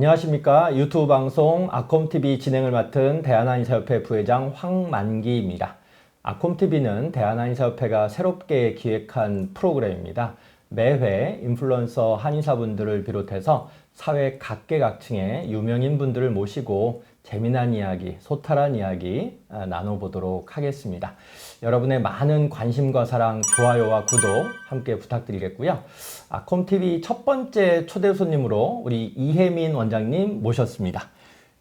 안녕하십니까. 유튜브 방송 아콤TV 진행을 맡은 대한한의사협회 부회장 황만기입니다. 아콤TV는 대한한의사협회가 새롭게 기획한 프로그램입니다. 매회 인플루언서 한의사분들을 비롯해서 사회 각계각층의 유명인 분들을 모시고 재미난 이야기, 소탈한 이야기 아, 나눠보도록 하겠습니다. 여러분의 많은 관심과 사랑, 좋아요와 구독 함께 부탁드리겠고요. 아콤TV 첫 번째 초대 손님으로 우리 이혜민 원장님 모셨습니다.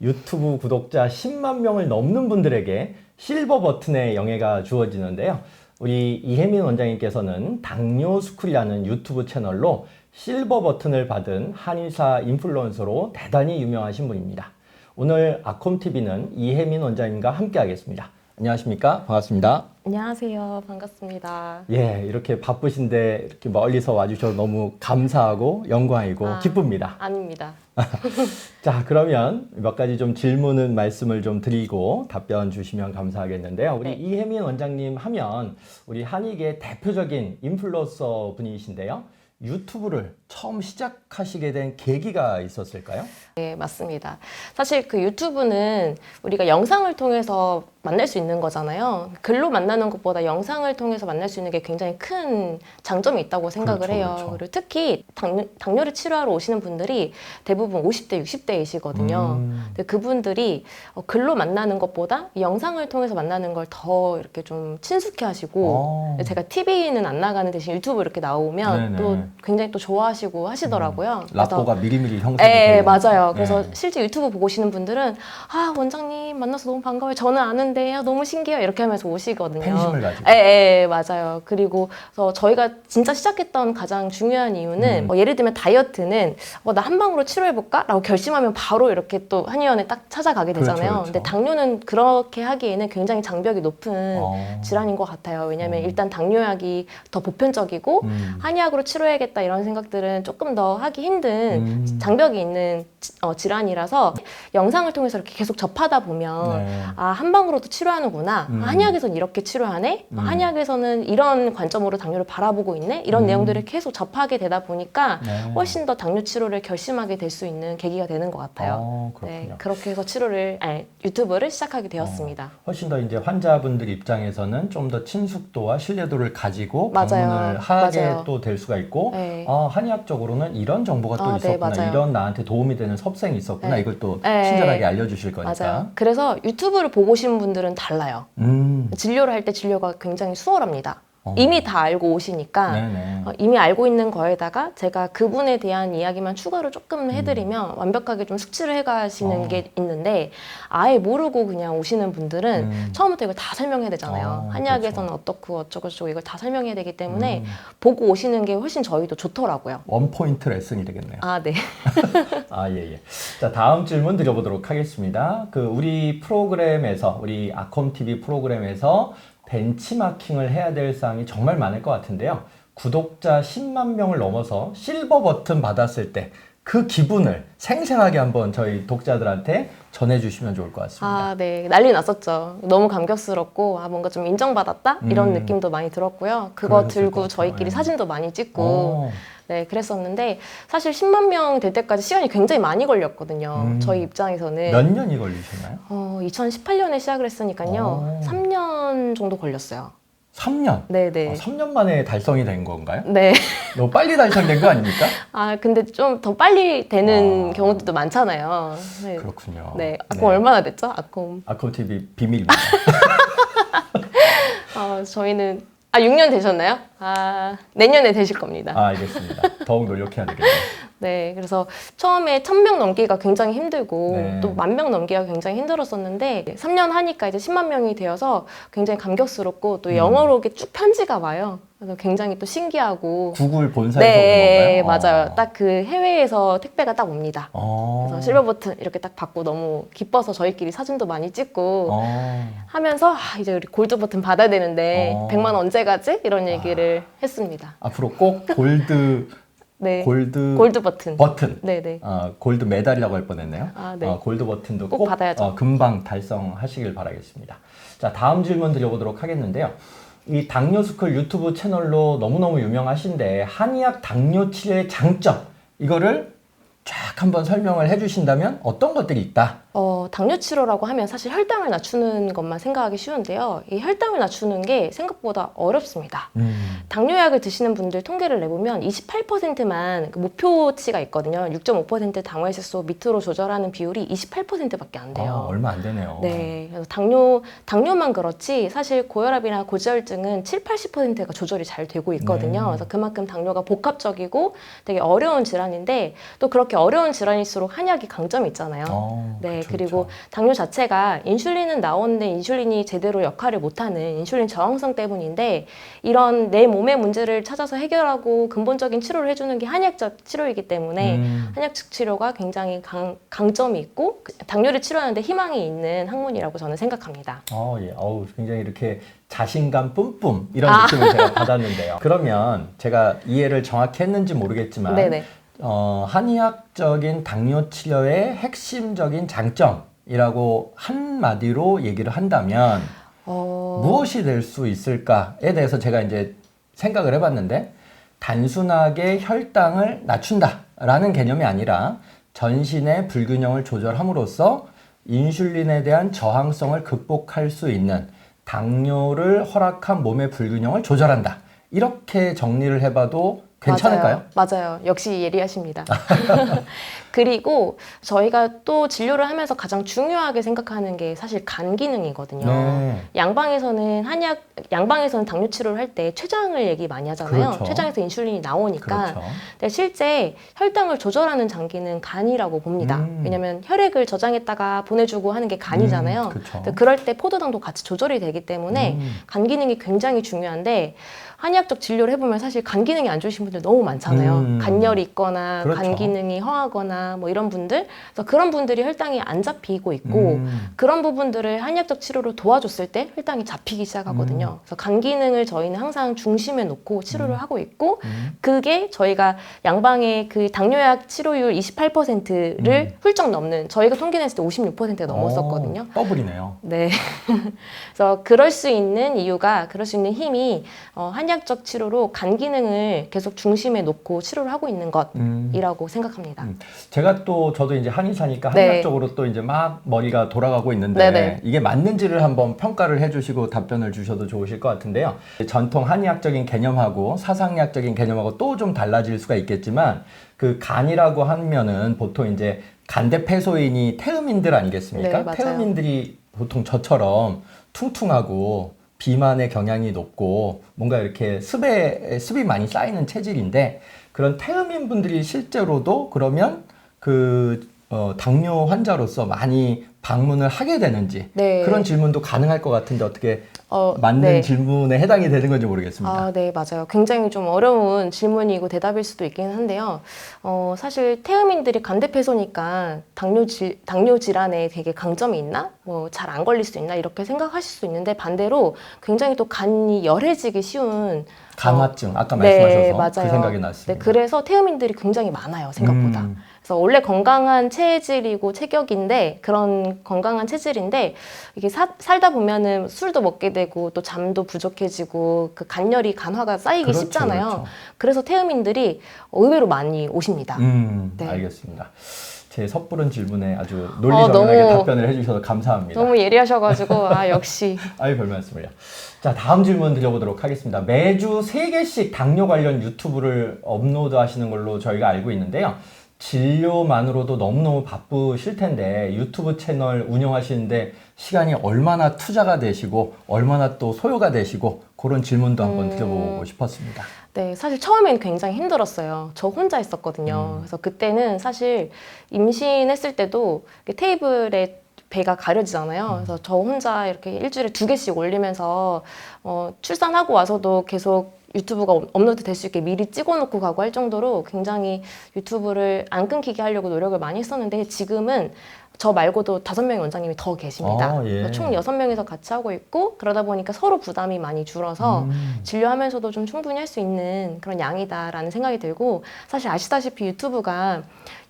유튜브 구독자 10만 명을 넘는 분들에게 실버 버튼의 영예가 주어지는데요. 우리 이혜민 원장님께서는 당뇨 스쿨이라는 유튜브 채널로 실버 버튼을 받은 한의사 인플루언서로 대단히 유명하신 분입니다. 오늘 아콤TV는 이혜민 원장님과 함께 하겠습니다. 안녕하십니까? 반갑습니다. 안녕하세요. 반갑습니다. 예, 이렇게 바쁘신데 이렇게 멀리서 와주셔서 너무 감사하고 영광이고 아. 기쁩니다. 아닙니다. 자, 그러면 몇 가지 좀 질문은 말씀을 좀 드리고 답변 주시면 감사하겠는데요. 우리 네. 이혜민 원장님 하면 우리 한의계 대표적인 인플루언서 분이신데요. 유튜브를 처음 시작하시게 된 계기가 있었을까요? 네, 맞습니다. 사실 그 유튜브는 우리가 영상을 통해서 만날 수 있는 거잖아요. 글로 만나는 것보다 영상을 통해서 만날 수 있는 게 굉장히 큰 장점이 있다고 생각을 그렇죠, 해요. 그렇죠. 그리고 특히 당뇨, 당뇨를 치료하러 오시는 분들이 대부분 50대, 60대이시거든요. 음. 근데 그분들이 어, 글로 만나는 것보다 이 영상을 통해서 만나는 걸 더 이렇게 좀 친숙해 하시고 어. 제가 TV는 안 나가는 대신 유튜브 이렇게 나오면 네네. 또 굉장히 또 좋아하시고 하시더라고요. 그래서 라포가 미리미리 형성이 네, 돼요. 맞아요. 그래서 네. 실제 유튜브 보고 오시는 분들은 아 원장님 만나서 너무 반가워요. 저는 아는데 아, 너무 신기해요. 이렇게 하면서 오시거든요. 팬심을 가지고. 예, 예, 맞아요. 그리고 그래서 저희가 진짜 시작했던 가장 중요한 이유는 음. 뭐 예를 들면 다이어트는 어, 나 한 방으로 치료해볼까?라고 결심하면 바로 이렇게 또 한의원에 딱 찾아가게 그렇죠, 되잖아요. 그렇죠. 근데 당뇨는 그렇게 하기에는 굉장히 장벽이 높은 어. 질환인 것 같아요. 왜냐하면 음. 일단 당뇨약이 더 보편적이고 음. 한의학으로 치료해야겠다 이런 생각들은 조금 더 하기 힘든 음. 장벽이 있는 지- 어, 질환이라서 영상을 통해서 이렇게 계속 접하다 보면 네. 아 한 방으로 도 치료하는구나 음. 아, 한의학에서는 이렇게 치료하네 음. 아, 한의학에서는 이런 관점으로 당뇨를 바라보고 있네 이런 음. 내용들을 계속 접하게 되다 보니까 네. 훨씬 더 당뇨 치료를 결심하게 될 수 있는 계기가 되는 것 같아요. 어, 그렇군요. 네, 그렇게 해서 치료를 아니, 유튜브를 시작하게 되었습니다. 훨씬 더 이제 환자분들 입장에서는 좀 더 친숙도와 신뢰도를 가지고 맞아요. 방문을 하게. 또 될 수가 있고 네. 아, 한의학적으로는 이런 정보가 또 아, 네, 있었구나 맞아요. 이런 나한테 도움이 되는 섭생이 있었구나 네. 이걸 또 네. 친절하게 알려주실 거니까 맞아요. 그래서 유튜브를 보고 오신 분 들은 달라요. 음. 진료를 할 때 진료가 굉장히 수월합니다. 어. 이미 다 알고 오시니까 네네. 어, 이미 알고 있는 거에다가 제가 그분에 대한 이야기만 추가로 조금 해드리면 음. 완벽하게 좀 숙지를 해가시는 어. 게 있는데 아예 모르고 그냥 오시는 분들은 음. 처음부터 이걸 다 설명해야 되잖아요. 어, 한의학에서는 어떻고 어쩌고 저쩌고 이걸 다 설명해야 되기 때문에 음. 보고 오시는 게 훨씬 저희도 좋더라고요. 원 포인트 레슨이 되겠네요. 아, 네. 아, 예, 예. 자, 다음 질문 드려보도록 하겠습니다. 그, 우리 프로그램에서, 우리 아콤 TV 프로그램에서 벤치마킹을 해야 될 사항이 정말 많을 것 같은데요. 구독자 10만 명을 넘어서 실버 버튼 받았을 때 그 기분을 생생하게 한번 저희 독자들한테 전해주시면 좋을 것 같습니다. 아, 네. 난리 났었죠. 너무 감격스럽고, 아, 뭔가 좀 인정받았다? 이런 음. 느낌도 많이 들었고요. 그거 들고. 저희끼리 네. 사진도 많이 찍고, 어, 네, 그랬었는데, 사실 10만 명 될 때까지 시간이 굉장히 많이 걸렸거든요. 음. 저희 입장에서는. 몇 년이 걸리셨나요? 어, 2018년에 시작을 했으니까요. 어. 3년 정도 걸렸어요. 3년. 네네. 아, 3년 만에 달성이 된 건가요? 네. 너무 빨리 달성된 거 아닙니까? 아, 근데 좀 더 빨리 되는 아. 경우들도 많잖아요. 네. 그렇군요. 네. 아콤 얼마나 됐죠? 아콤. 아콤 TV 비밀입니다. 아, 저희는, 아, 6년 되셨나요? 아, 내년에 되실 겁니다. 아, 알겠습니다. 더욱 노력해야 되겠네요. 네, 그래서 처음에 1000명 넘기가 굉장히 힘들고 네. 또 만 명 넘기가 굉장히 힘들었었는데 3년 하니까 이제 10만 명이 되어서 굉장히 감격스럽고 또 음. 영어로 이렇게 쭉 편지가 와요. 그래서 굉장히 또 신기하고 구글 본사에서 네, 오는 건가요? 맞아요. 딱그 해외에서 택배가 딱 옵니다. 어. 그래서 실버 버튼 이렇게 딱 받고 너무 기뻐서 저희끼리 사진도 많이 찍고 어. 하면서 아, 이제 우리 골드 버튼 받아야 되는데 어. 100만 언제 가지? 이런 얘기를 했습니다. 앞으로 꼭 골드 네. 골드, 골드 버튼. 버튼. 네, 네. 어, 골드 메달이라고 할 뻔했네요. 아, 네. 어, 골드 버튼도 꼭 꼭, 받아야죠. 어, 금방 달성하시길 바라겠습니다. 자, 다음 질문 드려보도록 하겠는데요. 이 당뇨스쿨 유튜브 채널로 너무너무 유명하신데 한의학 당뇨 치료의 장점 이거를 쫙 한번 설명을 해주신다면 어떤 것들이 있다? 어, 당뇨 치료라고 하면 사실 혈당을 낮추는 것만 생각하기 쉬운데요. 이 혈당을 낮추는 게 생각보다 어렵습니다. 음. 당뇨약을 드시는 분들 통계를 내보면 28%만 그 목표치가 있거든요. 6.5% 당화혈색소 밑으로 조절하는 비율이 28%밖에 안 돼요. 아, 얼마 안 되네요. 네, 그래서 당뇨 당뇨만 그렇지 사실 고혈압이나 고지혈증은 7, 80%가 조절이 잘 되고 있거든요. 네. 그래서 그만큼 당뇨가 복합적이고 되게 어려운 질환인데 또 그렇게 어려운 질환일수록 한약이 강점이 있잖아요. 어, 네, 그리고. 당뇨 자체가 인슐린은 나오는데 인슐린이 제대로 역할을 못하는 인슐린 저항성 때문인데 이런 내 몸의 문제를 찾아서 해결하고 근본적인 치료를 해주는 게 한약적 치료이기 때문에 음. 한약적 치료가 굉장히 강, 강점이 있고 그 당뇨를 치료하는데 희망이 있는 학문이라고 저는 생각합니다. 어, 예. 어우, 굉장히 이렇게 자신감 뿜뿜 이런 아. 느낌을 제가 받았는데요. 그러면 제가 이해를 정확히 했는지 모르겠지만 네네. 어, 한의학적인 당뇨 치료의 핵심적인 장점이라고 한마디로 얘기를 한다면 어, 무엇이 될 수 있을까에 대해서 제가 이제 생각을 해봤는데 단순하게 혈당을 낮춘다라는 개념이 아니라 전신의 불균형을 조절함으로써 인슐린에 대한 저항성을 극복할 수 있는 당뇨를 허락한 몸의 불균형을 조절한다. 이렇게 정리를 해봐도 괜찮을까요? 맞아요. 맞아요. 역시 예리하십니다. 그리고 저희가 또 진료를 하면서 가장 중요하게 생각하는 게 사실 간 기능이거든요. 네. 양방에서는 한약 양방에서는 당뇨 치료를 할 때 췌장을 얘기 많이 하잖아요. 그렇죠. 췌장에서 인슐린이 나오니까. 그렇죠. 근데 실제 혈당을 조절하는 장기는 간이라고 봅니다. 음. 왜냐하면 혈액을 저장했다가 보내주고 하는 게 간이잖아요. 음, 그렇죠. 그럴 때 포도당도 같이 조절이 되기 때문에 음. 간 기능이 굉장히 중요한데 한의학적 진료를 해보면 사실 간 기능이 안 좋으신 분들 너무 많잖아요. 음. 간열이 있거나 그렇죠. 간 기능이 허하거나 뭐 이런 분들. 그래서 그런 분들이 혈당이 안 잡히고 있고 음. 그런 부분들을 한의학적 치료로 도와줬을 때 혈당이 잡히기 시작하거든요. 음. 그래서 간 기능을 저희는 항상 중심에 놓고 치료를 하고 있고 음. 그게 저희가 양방의 그 당뇨약 치료율 28%를 훌쩍 넘는 저희가 통계 냈을 때 56%가 넘었었거든요. 어, 더블이네요. 네. 그래서 그럴 수 있는 이유가 그럴 수 있는 힘이 어, 한 약적 치료로 간 기능을 계속 중심에 놓고 치료를 하고 있는 음. 것이라고 생각합니다. 음. 제가 또 저도 이제 한의사니까 네. 한의학적으로 또 이제 막 머리가 돌아가고 있는데 네네. 이게 맞는지를 한번 평가를 해주시고 답변을 주셔도 좋으실 것 같은데요. 전통 한의학적인 개념하고 사상의학적인 개념하고 또 좀 달라질 수가 있겠지만 그 간이라고 하면은 보통 이제 간대 폐소인이 태음인들 아니겠습니까? 네. 태음인들이 보통 저처럼 퉁퉁하고 비만의 경향이 높고 뭔가 이렇게 습에 습이 많이 쌓이는 체질인데 그런 태음인 분들이 실제로도 그러면 그 어, 당뇨 환자로서 많이 방문을 하게 되는지 네. 그런 질문도 가능할 것 같은데 어떻게 어, 맞는 네. 질문에 해당이 되는 건지 모르겠습니다. 아, 네, 맞아요. 굉장히 좀 어려운 질문이고 대답일 수도 있긴 한데요. 어, 사실 태음인들이 간대폐소니까 당뇨 질, 당뇨 질환에 되게 강점이 있나? 뭐 잘 안 걸릴 수 있나? 이렇게 생각하실 수 있는데 반대로 굉장히 또 간이 열해지기 쉬운 간화증 아까 네, 말씀하셔서 그 생각이 났습니다. 네, 그래서 태음인들이 굉장히 많아요, 생각보다. 음. 그래서 원래 건강한 체질이고 체격인데 그런 건강한 체질인데 이게 사- 살다 보면은 술도 먹게 되고 또 잠도 부족해지고 그 간열이 간화가 쌓이기 그렇죠, 쉽잖아요. 그렇죠. 그래서 태음인들이 의외로 많이 오십니다. 음, 네. 알겠습니다. 제 섣부른 질문에 아주 논리정연하게 어, 너무- 답변을 해주셔서 감사합니다. 너무 예리하셔가지고 아 역시 아유 별 말씀을요. 자 다음 질문 드려보도록 하겠습니다. 매주 3개씩 당뇨 관련 유튜브를 업로드하시는 걸로 저희가 알고 있는데요. 진료만으로도 너무너무 바쁘실 텐데 유튜브 채널 운영하시는데 시간이 얼마나 투자가 되시고 얼마나 또 소요가 되시고 그런 질문도 한번 음. 드려보고 싶었습니다. 네, 사실 처음엔 굉장히 힘들었어요. 저 혼자 했었거든요. 음. 그래서 그때는 사실 임신했을 때도 테이블에 배가 가려지잖아요. 그래서 저 혼자 이렇게 일주일에 두 개씩 올리면서 어, 출산하고 와서도 계속 유튜브가 업- 업로드 될 수 있게 미리 찍어놓고 가고 할 정도로 굉장히 유튜브를 안 끊기게 하려고 노력을 많이 했었는데 지금은 저 말고도 다섯 명의 원장님이 더 계십니다. 아, 예. 총 여섯 명이서 같이 하고 있고 그러다 보니까 서로 부담이 많이 줄어서 음. 진료하면서도 좀 충분히 할 수 있는 그런 양이다라는 생각이 들고 사실 아시다시피 유튜브가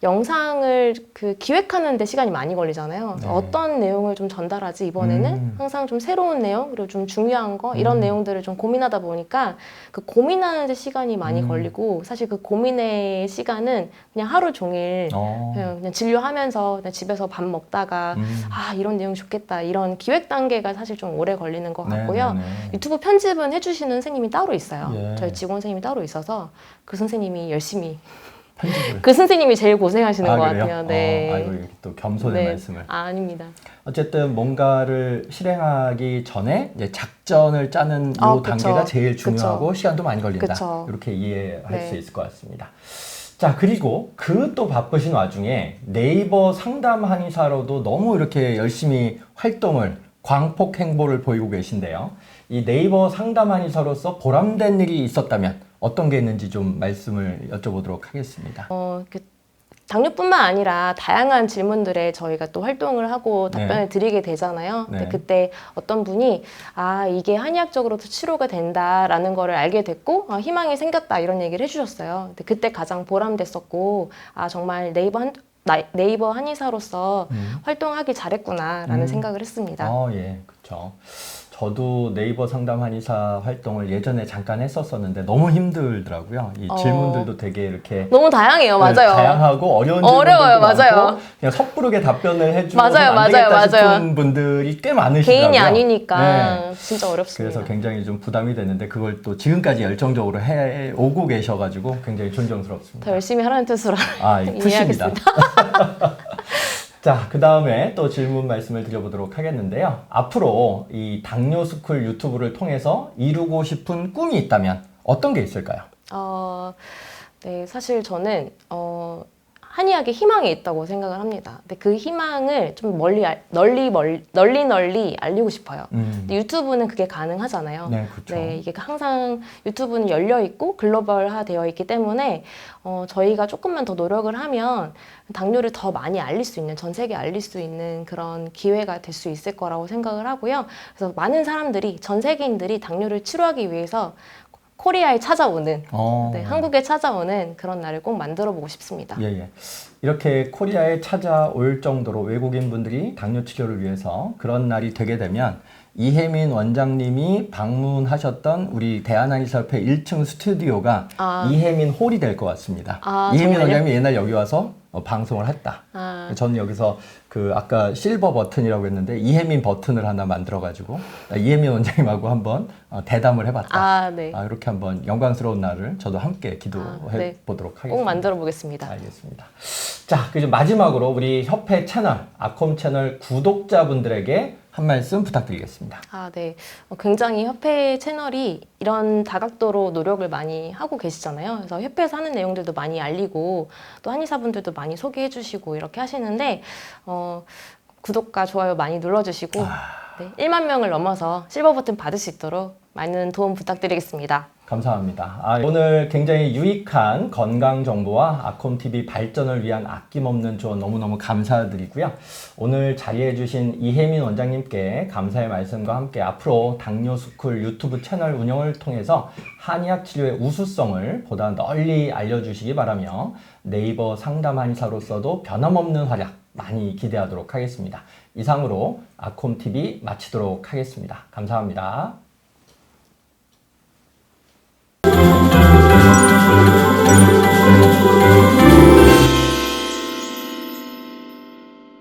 영상을 그 기획하는데 시간이 많이 걸리잖아요. 네. 어떤 내용을 좀 전달하지 이번에는 음. 항상 좀 새로운 내용 그리고 좀 중요한 거 이런 음. 내용들을 좀 고민하다 보니까 그 고민하는데 시간이 많이 음. 걸리고 사실 그 고민의 시간은 그냥 하루 종일 어. 그냥, 그냥 진료하면서 그냥 집에서 밥 먹다가 음. 아 이런 내용 좋겠다 이런 기획 단계가 사실 좀 오래 걸리는 것 네, 같고요. 네, 네. 유튜브 편집은 해주시는 선생님이 따로 있어요. 예. 저희 직원 선생님이 따로 있어서 그 선생님이 열심히 편집을. 그 선생님이 제일 고생하시는 아, 것 그래요? 같아요. 네. 어, 아이고 이렇게 또 겸손의 네. 말씀을. 아, 아닙니다. 어쨌든 뭔가를 실행하기 전에 이제 작전을 짜는 요 아, 그쵸. 단계가 제일. 중요하고 시간도 많이 걸린다. 그쵸. 이렇게 이해할 네. 수 있을 것 같습니다. 자, 그리고 그 또 바쁘신 와중에 네이버 상담 한의사로도 너무 이렇게 열심히 활동을 광폭 행보를 보이고 계신데요. 이 네이버 상담 한의사로서 보람된 일이 있었다면 어떤 게 있는지 좀 말씀을 여쭤보도록 하겠습니다. 어, 그 당뇨뿐만 아니라 다양한 질문들에 저희가 또 활동을 하고 네. 답변을 드리게 되잖아요. 네. 근데 그때 어떤 분이 아 이게 한의학적으로도 치료가 된다라는 거를 알게 됐고 아, 희망이 생겼다 이런 얘기를 해주셨어요. 근데 그때 가장 보람됐었고 아 정말 네이버 한, 나- 네이버 한의사로서 음. 활동하기 잘했구나라는 음. 생각을 했습니다. 어, 예, 그렇죠. 저도 네이버 상담 한의사 활동을 예전에 잠깐 했었었는데 너무 힘들더라고요. 이 어. 질문들도 되게 이렇게 너무 다양해요, 네, 맞아요. 다양하고 어려운 어려워요, 질문들도 맞아요. 많고 그냥 섣부르게 답변을 해주고 맞아요, 안 맞아요, 되겠다 싶은 맞아요. 분들이 꽤 많으시더라고요. 개인이 아니니까 네. 진짜 어렵습니다. 그래서 굉장히 좀 부담이 됐는데 그걸 또 지금까지 열정적으로 해 오고 계셔가지고 굉장히 존경스럽습니다. 더 열심히 하라는 뜻으로 아, 이 푸십니다. 이해하겠습니다. 자, 그 다음에 또 질문 말씀을 드려보도록 하겠는데요. 앞으로 이 당뇨스쿨 유튜브를 통해서 이루고 싶은 꿈이 있다면 어떤 게 있을까요? 어, 네, 사실 저는 어, 한의학에 희망이 있다고 생각을 합니다. 근데 그 희망을 좀 멀리 알- 널리 멀, 널리 널리 알리고 싶어요. 음. 근데 유튜브는 그게 가능하잖아요. 네, 그렇죠. 네, 이게 항상 유튜브는 열려 있고 글로벌화 되어 있기 때문에 어, 저희가 조금만 더 노력을 하면 당뇨를 더 많이 알릴 수 있는 전 세계에 알릴 수 있는 그런 기회가 될 수 있을 거라고 생각을 하고요. 그래서 많은 사람들이 전 세계인들이 당뇨를 치료하기 위해서 코리아에 찾아오는 어. 네, 한국에 찾아오는 그런 날을 꼭 만들어 보고 싶습니다. 예, 예. 이렇게 코리아에 찾아올 정도로 외국인 분들이 당뇨 치료를 위해서 그런 날이 되게 되면 이혜민 원장님이 방문하셨던 우리 대한한의사협회 1층 스튜디오가 아. 이혜민 홀이 될 것 같습니다. 아, 이혜민 정말요? 원장님이 옛날 여기 와서 어, 방송을 했다. 아, 저는 여기서 그 아까 실버 버튼이라고 했는데 이혜민 버튼을 하나 만들어가지고 이혜민 원장님하고 한번 어, 대담을 해봤다. 아, 네. 아, 이렇게 한번 영광스러운 날을 저도 함께 기도해 아, 네. 보도록 하겠습니다. 꼭 만들어 보겠습니다. 알겠습니다. 자, 그럼 마지막으로 우리 협회 채널, 아콤 채널 구독자분들에게 한 말씀 부탁드리겠습니다. 아, 네. 어, 굉장히 협회 채널이 이런 다각도로 노력을 많이 하고 계시잖아요. 그래서 협회에서 하는 내용들도 많이 알리고 또 한의사분들도 많이 소개해 주시고 이렇게 하시는데 어, 구독과 좋아요 많이 눌러 주시고 네, 1만 명을 넘어서 실버 버튼 받을 수 있도록 많은 도움 부탁드리겠습니다. 감사합니다. 아, 오늘 굉장히 유익한 건강 정보와 아콤TV 발전을 위한 아낌없는 조언 너무너무 감사드리고요. 오늘 자리해주신 이혜민 원장님께 감사의 말씀과 함께 앞으로 당뇨스쿨 유튜브 채널 운영을 통해서 한의학 치료의 우수성을 보다 널리 알려주시기 바라며 네이버 상담 한의사로서도 변함없는 활약 많이 기대하도록 하겠습니다. 이상으로 아콤TV 마치도록 하겠습니다. 감사합니다.